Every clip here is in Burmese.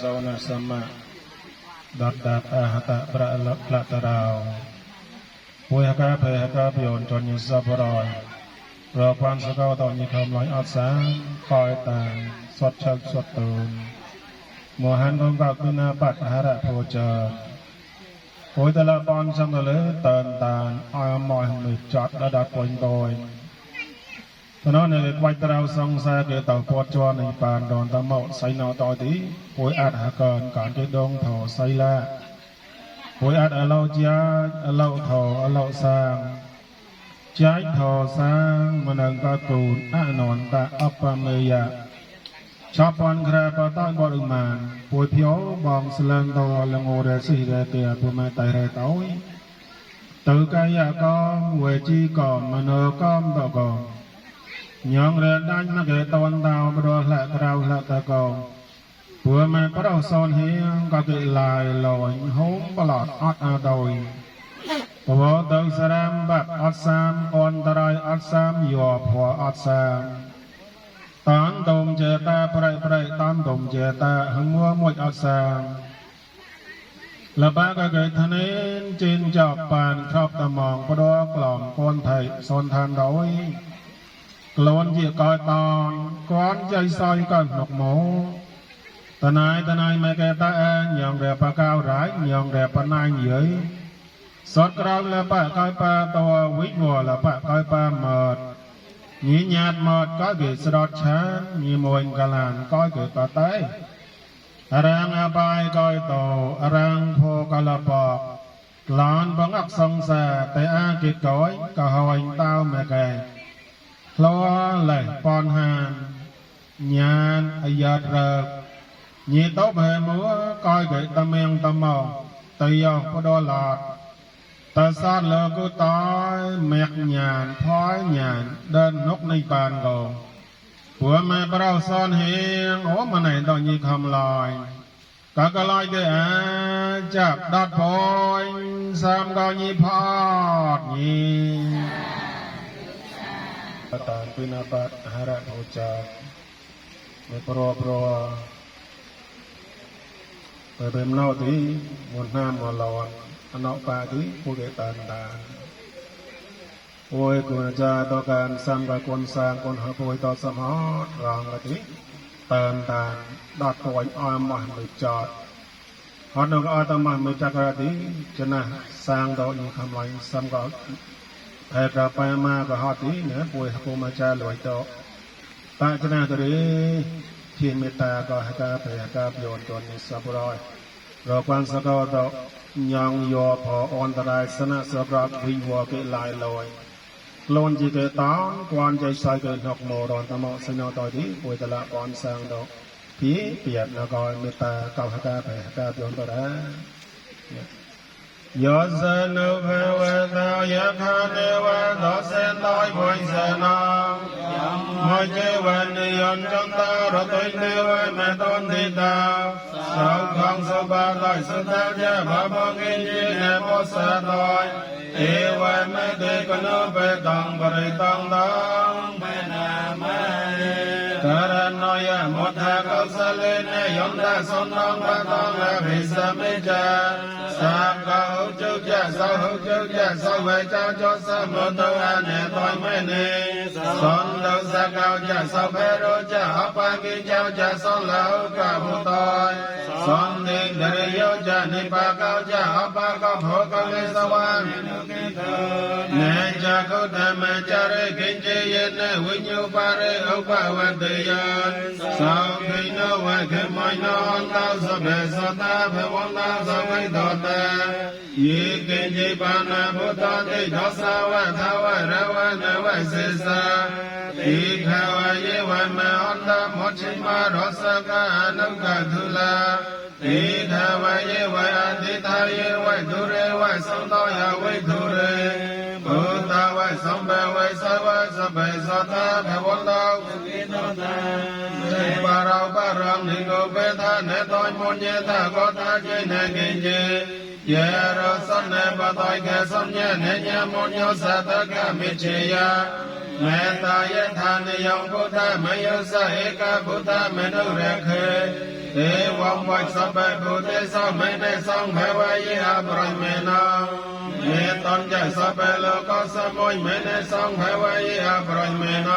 สาวนาสมมาดัตตาอาหตะพระละละตะราวปุยหกาเพหกาปยนจนยิสัพรอยราความสกาวตอนยิคำลอยอัศาคอยต่างสดชักสดตูนมหันคงกับคุนาปัตหาระโพเจอปุยตะละปอนสัมตะเลตินตานอามอยมือจัดระดับปนโดยตอนนี้วัยเราสงสัยเกี่ย នោះនៅខ្វាច់ត្រៅសង្សារគឺតោពតជន់នេះបានដនតមកសៃណោតទីពួយអត់ហកនកានជដងធោសៃឡាពួយអត់អឡោជាអឡោធោអឡោសាងចាច់ធោសាងមនឹងកតូនអនន្តអបមេយាឆពនក្របតនបរិមាណពួយភោបងស្លឹងតលងរសិរេទេអពមតៃរេតោយទៅកាយកមវេជីកមមនោកមតកោ ញងរដាញ់មកគេតនតោបរោះលក្រៅលតកោព្រោះមិនប្រោសនហៀងក៏គេឡាយលយហូមបឡត់អត់អដោយបវទៅសរាមបាត់អត់សាមអន្តរាយអត់សាមយោភ័អត់សាមតានតុំចេតាប្រៃប្រៃតានតុំចេតាហងួមួយអត់សាមលបាក៏គេធនេនជិនចប់បានខប់តមងបដក្លំកូនថៃសនឋានដោយខ្លួនជាកោតនគាត់ចៃសយក៏នុកមកតណៃតណៃមកែតាអញងរប៉កៅរ៉ៃញងរប៉ណៃយីសតក្រៅលប៉កោប៉តវិវលប៉កោប៉មតញីញាតមកក៏គេស្រត់ឆានញីមួយកលានក៏គេតតៃអរាងអបាយក៏តអរាងភោកលបកក្លានបងអកសង្សាតែអាគេកោយក៏ហើយតៅមកែ lo lại pon hàn nhàn ayat rợp nhị tốt hệ múa coi gậy tâm men tâm màu tùy ao có đo lọt ta sát lơ cứ tối mẹt nhàn thói nhàn đơn nút nay bàn gồ của mẹ bao son hiên ố mà này tao nhị không lòi cả cái lòi cái à chạp đọt phôi sam cao nhị phọt nhị បតា ពិណាបតហរៈហោចាមេប្រប្របើបែមណោទីមុនណាមឡនអណោបាទីពុកេតានតាអូយគុណចាតកានសំកគុណសាងគុណហពុយតសមហរងរតិតានតាដតពួយអមមហមិចតហត់នឹងអតមហមិចករតិចណាសាងតនឹងខំឡៃសំក អេតបៃម៉ាកហតទីណាពួយហពុមចាលួយតោបាចនាករីជាមេតាកហតាប្រយកាប្រយោជន៍នេះសបរយរកបានសកតោញងយោផអន្តរាយសនៈសម្រាប់វិវរគេឡាយលយខ្លួនជាគេតោគួនចៃសៃគេណុកមរនតមសញ្ញតោទីពួយតឡាគួនសាងតោពីពីអត់ណកោមេតាកហតាប្រយកាប្រយោជន៍តរា ယောဇနုဘဝတာယခာနေဝသောစေတောဘိဇနာမောဇေဝနယံတံတာရတိနေဝမတောတိတာသောခံစပါတိသတ္တယဘဘငိယေနမောသတောဧဝမတေကနောပတံပရိတံတံမနမေတရ နောယမောထာကောသလေနယုံတသုံသောဘသောငါဘိသမေတ္တာသာကောဟုတ်ကျုပ်ကြသောဟုတ်ကျုပ်ကြသောဝေကြောင့်သောသမတောအနေသောမေနေသောလောဇကောကြသောဘေရောကြအပံကိကြောင့်ကြသောလောကဘုတောသောနေဒရယောကြနိပါကောကြအပကောဘောကလေသဝံနေကြကုဓမ္မကြရေကိဉ္စေယနဝိညုပါရေဥပဝတ္တယံသာဘိနဝခေမိုင်နောသာသဗ္ဗေသတ္တဘဝန္တသဝိတောတေယေကိဉ္စိပါဏဘုဒ္ဓတိဒောသဝသဝရဝနဝစေသာဧခဝယေဝမဟောတမောချိမာရောစကအနုကသုလာဧခဝယေဝအတိတာယေဝဒုရေဝသုံသောယဝိဒုရေဘုဒ္ဓဝသံဘဝသဝသဗ္ဗေသတ္တဘဝန္တ ပါရောပရံနိဂုပေသနေတောမုညေသကောတာကျိနေကိဉ္စေယေရသနေပတိုင်ကသံညနေညမောညောသတကမိချေယမေတ္တာယထာနယောဘုဒ္ဓမယုစဧကဘုဒ္ဓမနုရခေဒေဝံဝိသဗ္ဗဗုတေသမေတေသံဘဝယေအပရမေ နမေတံကြသဗ္ဗလောကသမုယမေတေသံဘဝယေအပရမေန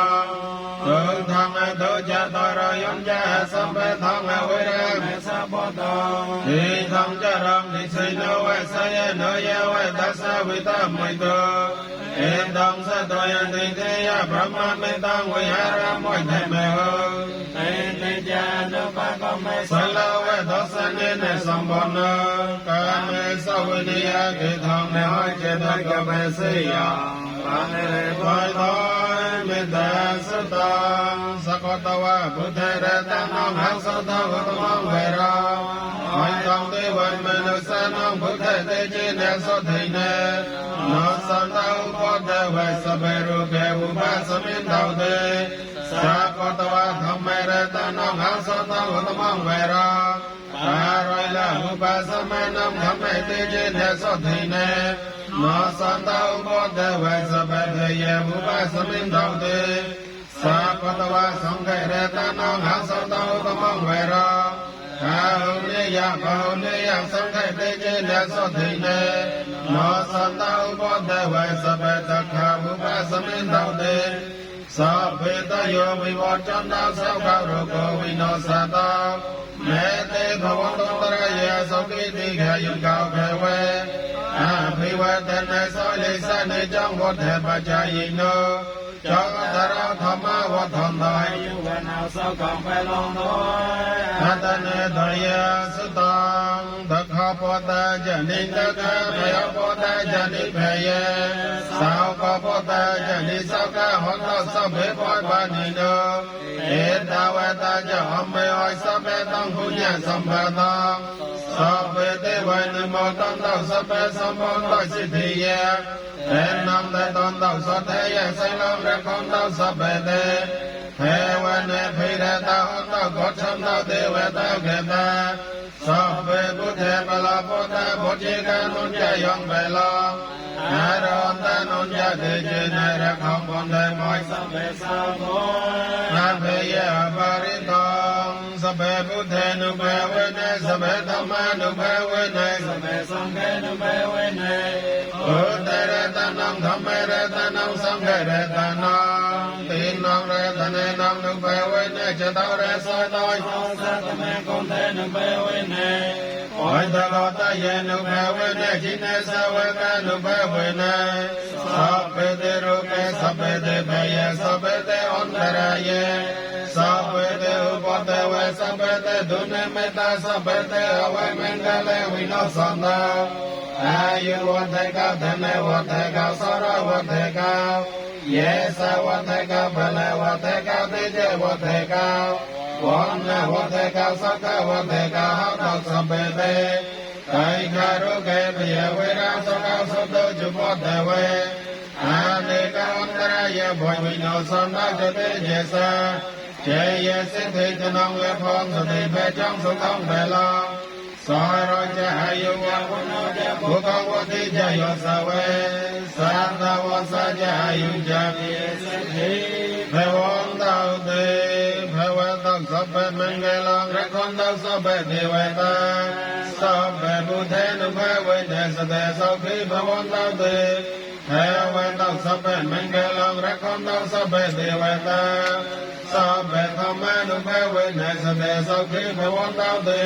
သုဓမ္မတောจตารယံကြသမ္ပသံဝေရမေသဘောတောဣသံကြရံနိစိနောဝေသယနောယဝေသသဝိတမိတော ဧတံသတ္တယံဒိဋ္ဌိယဗြဟ္မမေတ္တံဝိဟာရမောတမေဟောတေတေကြနုပကောမေသလဝေသောစနေနသမ္ဘောနကာမေသဝတိယကေသံမေဟောစေတကမေစေယကာမေဘောသောမေတ္တသတ္တသကောတဝဘုဒ္ဓရတနာဟောသတ္တဝတ္တဝေရောမံတံဒေဝမနုသနံဘုဒ္ဓတေจิနသောထိနေ នោសន្តោពុទ្ធវេសបេរុកេឧបាសមិន្តោទេសាកតវធម្មរតនោហសតោឧបមវេរោបារយលឧបាសមនំធម្មទេជេនសទ្ធិនេនោសន្តោពុទ្ធវេសបេរយេឧបាសមិន្តោទេសាកតវសង្ឃរតនោហសតោឧបមវេរោ ကာဟုနေယဘဟုနေယသံခိုက်တေကျေနသောတိနေနောသတဥပဒဝေသပတခာဘုပသမေတောတေသာဘေတယောဝိဝတန္တသောကရောကဝိနောသတမေတေဘဝတောတရယေသောကိတိခယုကောဘဝေအဘိဝတနေသောလိသနေကြောင့်ဝတ္ထပကြယိနော จังสารธรรมวัฒนายยุวนาสกังไปลองน้อยอัตเนตยสุตา ပောတဇဏိတကဘယပောတဇဏိဘေယသာဝကပောတဇဏိသောကဟောတောသဗ္ဗေဘောဘာနိနောဧတဝတဇဟမေဟောသဗ္ဗေတံဘုညသမ္ပတံသဗ္ဗေတေဝနိမောတံတောသဗ္ဗေသမ္မောတောစိတ္တိယေနံတတံတောသတ္တေယဆိုင်လောရခောတောသဗ္ဗေတေေ ဝနေဖိရတဟောတောဂေါထမတေဝတကေတသောဘေဘုထေပလဘောတဘောတိကနုညယောင်ဘေလောနာရောတနုညတေကျေနရခောဘွန်တေမောသဗ္ဗေသာဘောနာဖေယပါရိတော သဗ္ဗေဘုထေနုဘေဝေနေသဗ္ဗေသမ္မာနုဘေဝေနေသဗ္ဗေသံဃေနဘေဝေနေဘုဒ္ဓရတနံဓမ္မေရတနံသံဃေရတနံတိနံရတနေနံနုဘေဝေနေចတောရသောတောသောသတမေကုံတေနဘေဝေနေ ဝိတလောတယေနုဘဝေနจิနေသဝကနုဘဝေနသဗ္ဗေတေရုပေသဗ္ဗေတေဘယေသဗ္ဗေတေဩန္တရယေသဗ္ဗေတေဥပတေဝေသဗ္ဗေတေဒုနေမေတ္တာသဗ္ဗေတေအဝေမင်္ဂလေဝိနောသန္တာအာယုဝတေကဓမေဝတေကသရဝတေကယေသဝတေကဗလေဝတေကတေကျေဝတေက ဝန္နဝတေကသက္ကဝတေကဟောတောသဗ္ဗေတေကာယကရုကေပယဝေရသောကသောတောจุပောတဝေအာနေကဝန္တရယဘောဝိနောသန္တာတတေယေသကျေယစိတေတနံဝေဖောသတိဘေကြောင့်သုကောင်းဘေလောသောရောကြအယုဝဝနောကြဘုကောဝတိကြယောသဝေသန္တဝသကြအယုကြပြေသတိ ဘဝန္တောတေဘဝတောသဗ္ဗမင်္ဂလောရခောတောသဗ္ဗဒေဝတာသဗ္ဗဗုထေနုဘဝေနသတေသောခိဘဝန္တောတေဘေဝတောသဗ္ဗမင်္ဂလောရခောတောသဗ္ဗဒေဝတာသဗ္ဗသမ္မာနုဘဝေနသတေသောခိဘဝန္တောတေ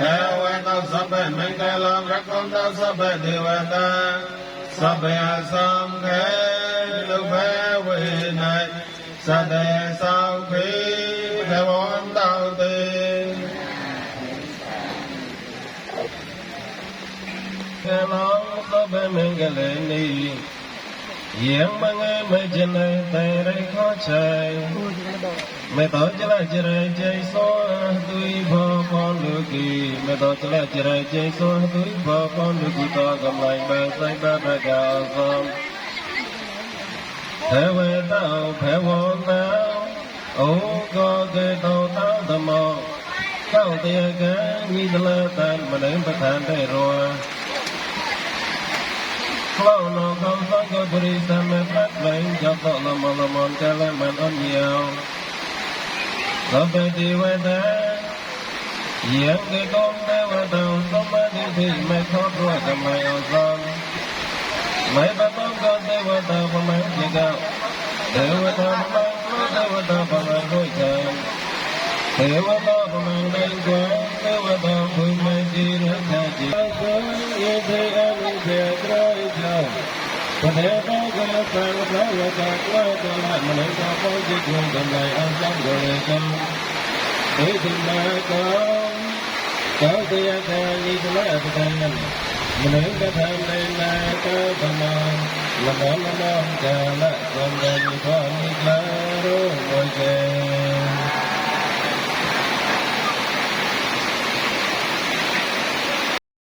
ဘေဝတောသဗ္ဗမင်္ဂလောရခောတောသဗ္ဗဒေဝတာသဗ္ဗယသံဃေနုဘဝေန စတေသောခေသဝန္တောတေကမောသဗ္ဗမင်္ဂလနိယံမငယ်မကျနေတေရခောချေမေတ္တာကြလကြရေကျိသောသူိဘောကောလူကိမေတ္တာကြလကြရေကျိသောသူိဘောကောလူကိတောကမ္လိုက်ပဲဆိုင်ပါပကောသော ပါတကောသော thế về tao thế vô tao ô có cái tao tao tao mò tao tia cái như là tan mà đến bắt thành đây rồi Lâu nó không có có bری sa mê phát lấy cho tọ là mò là mòn cha lên màn ôn nhiều Lo về đi về đá Yên cái con đê về đầu Sống mê đi thì mê thoát rồi cầm mày ở son Mấy bà con con đê về đầu Và mấy chị cao Đê về đầu và mấy Đê về đầu và mấy đôi trời Đê về đầu và mấy đôi quá Đê về đầu vui mê chi nữa cha chị Yêu thế anh sẽ trái chào ပဒေတောကလသံဃာဝကကောတလမနကပေါจิตဝံကံလိုက်အစံကိုလေကံဧတိမကောကောတရားကံဤသလပဒံမနကထံနေနာကောသမံ ละมอนละมอนจะละกองเงินทองอีกแล้วโรยแจ